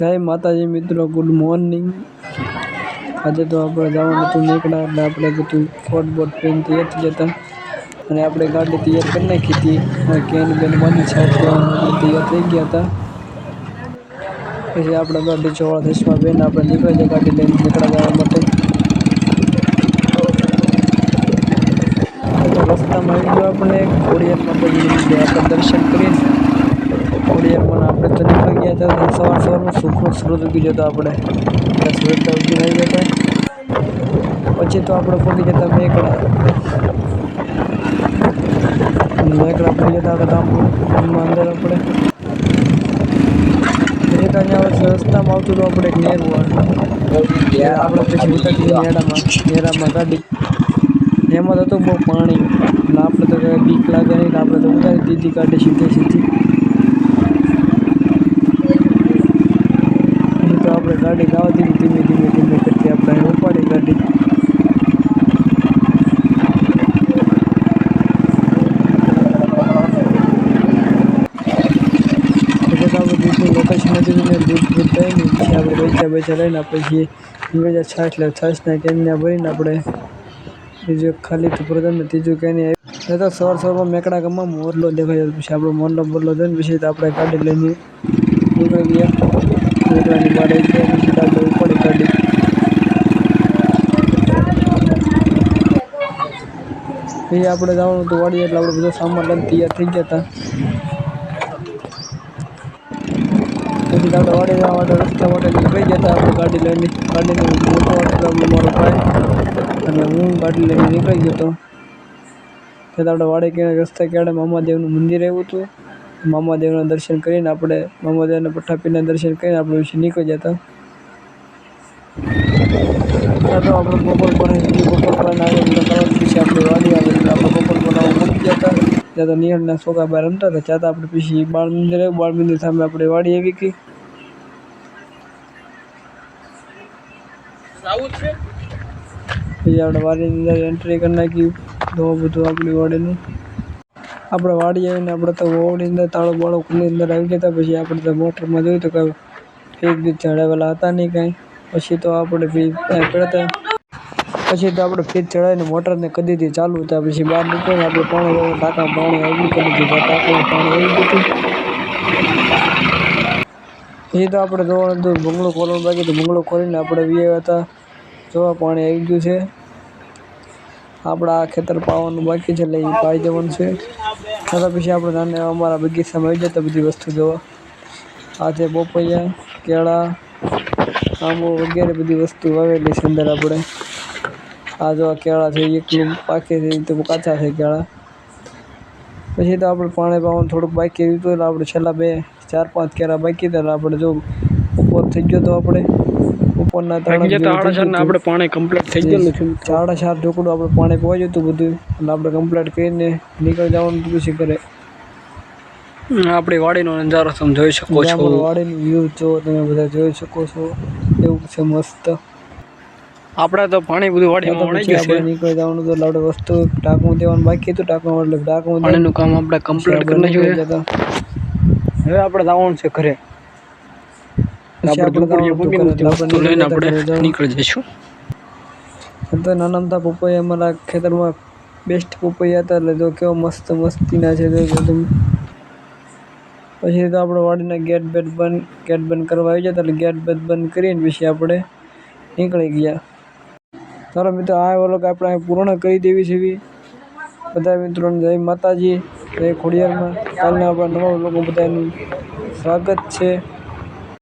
જય માતાજી મિત્રો ગુડ મોર્નિંગ આજે તો આપણે જવાનું હતું નીકળ્યા એટલે આપણે બધું કોટ બોટ પહેરીને તૈયાર થઈ જતા અને આપણે ગાડી તૈયાર કરી નાખી હતી. અને કેન બેન બાંધી છાપ તૈયાર થઈ ગયા હતા. પછી આપણે ગાડી ચોળા દેશમાં બેન આપણે નીકળી જાય ગાડી લઈને નીકળ્યા જવા માટે. તો રસ્તામાં આવી ગયો આપણે ખોડિયાર માતાજીની આપણે દર્શન કરીને ખોડિયારમાં આપણે તો નીકળી ગયા હતા સવાર સવારમાં સુખનો સૂરજ ઉગી જતો આપણે. સૂરજ તો ઉગીને આવી ગયા પછી તો આપણે પહોંચી જતા મેકડા મેકડા પડી જતા હતા ગામમાં અંદર આપણે. એક અહીંયા રસ્તામાં આવતું હતું આપણે આપણે પછી ઉતરી નેરામાં ગાડી. એમાં તો બહુ પાણી. આપણે તો બીક લાગે નહીં આપણે તો ઉતારી દીધી કાઢી સીધી સીધી પછી તો આપણે ગાડી લાવવા દીધી ધીમે ધીમે ધીમે કરતી આપણે અહીં ઉપાડી ગાડી પછી તો આપણે હતું દૂધ દૂધ લઈને આપણે બેચા બેચા લઈને આપણે જઈએ જાય છાશ એટલે છાશના કેનને ભરીને આપણે બીજું ખાલી તો પ્રધાન ત્રીજું કેની એ તો સવાર સવારમાં મેકડા ગામમાં મોરલો દેખાય. પછી આપણો મોરલો બોરલો જોઈને પછી તો આપણે ગાડી લઈને નીકળી ગયા નીકળવાની ગયા પછી ગાડી ઉપાડી કાઢી. એ આપણે જવાનું હતું વાડી એટલે આપણે બધો સામાન લઈને તૈયાર થઈ ગયા હતા. આપણે વાડી જવા માટે રસ્તા માટે નીકળી જતા આપણે ગાડી લઈને ગાડીનો મોટો હતો મારો ભાઈ અને હું ગાડી લઈને નીકળી ગયો હતો. ત્યાં આપણે વાડે ક્યાં રસ્તા ક્યારે મામાદેવનું મંદિર આવ્યું હતું. મામાદેવના દર્શન કરીને આપણે, મામાદેવના પઠ્ઠાપીના દર્શન કરીને આપણે પછી નીકળી જતા તો આપણે બપોર પર બપોર એટલે આપણે વાડી આવે એટલે આપણે બપોર પર જતા ત્યાં તો નિયરના છોકરા બહાર રમતા હતા. ત્યાં આપણે પછી બાળ મંદિર બાળ મંદિર સામે આપણે વાડી આવી ગઈ. પછી આપણે વાડીની અંદર એન્ટ્રી કરી નાખી. ધોવા બધું આપણી વાડીનું. આપણે વાડી આવીને આપણે તો વાડીની અંદર તાળો બાળો ખુલ્લી અંદર આવી ગયા પછી આપણે તો મોટરમાં જોયું તો કાંઈ ફેક બીક ચડાવેલા હતા નહીં કાંઈ. પછી તો આપણે બી પડતા પછી તો આપણે ફીજ ચડાવીને મોટરને કરી દીધી ચાલુ. હતા પછી બહાર નીકળીને આપણે પાણી ટાંકા પાણી આવી ગયું પાણી આવી ગયું. એ તો આપણે જોવાનું હતું બંગલો ખોલવાનું બાકી તો બંગલો ખોલીને આપણે વી હતા. જોવા પાણી આવી ગયું છે. આપણે આ ખેતર પાવાનું બાકી છે એ પાઈ જવાનું છે. છતાં પછી આપણે નાને અમારા બગીચામાં આવી જતા બધી વસ્તુ જોવા. આ છે પોપૈયા કેળા, આંબો વગેરે બધી વસ્તુ વાવેલી છે અંદર આપણે. આ જો કેળા છે, એકલું પાકે છે તો કાચા છે કેળા. પછી તો આપણે પાણી પાવાનું થોડુંક બાકી રહ્યું હતું એટલે આપણે છેલ્લા બે ચાર પાંચ કેરા બાકી હતા એટલે આપણે જો ઉપર થઈ ગયો તો આપણે ઉપરના આપણે પાણી કમ્પ્લીટ થઈ ગયું સાડા ચાર ઢોકળું આપણે પાણી પહોંચ્યું હતું બધું એટલે આપણે કમ્પ્લીટ કરીને નીકળી જવાનું પછી ઘરે. આપણી વાડીનો નજારો તમે જોઈ શકો છો. વાડીનું વ્યૂ જો તમે બધા જોઈ શકો છો. એવું છે મસ્ત. આપણે તો પાણી બધું વાડીમાં વણાઈ ગયું આપણે નીકળી જવાનું તો એટલે વસ્તુ ટાંકમાં દેવાનું બાકી હતું ટાંકમાં એટલે ટાંકમાં પાણીનું કામ આપણે કમ્પ્લીટ કરી નાખ્યું છે હવે આપણે જવાનું છે ઘરે. આપણે આપણે નીકળી જઈશું. તો નાના અમારા ખેતરમાં બેસ્ટ પપૈયા હતા એટલે જો કેવો મસ્ત મસ્તીના છે પછી તો આપણે વાડીના ગેટ બેટ બંધ ગેટ બંધ કરવા આવી જતા એટલે ગેટ બેટ બંધ કરીને પછી આપણે નીકળી ગયા. ચાલો મિત્રો આ વ્લોગ આપણે પૂર્ણ કરી દેવી છે બધા મિત્રોને જય માતાજી, જય ખોડિયારમાં. કાલના આપણા નવા લોકો બધાનું સ્વાગત છે.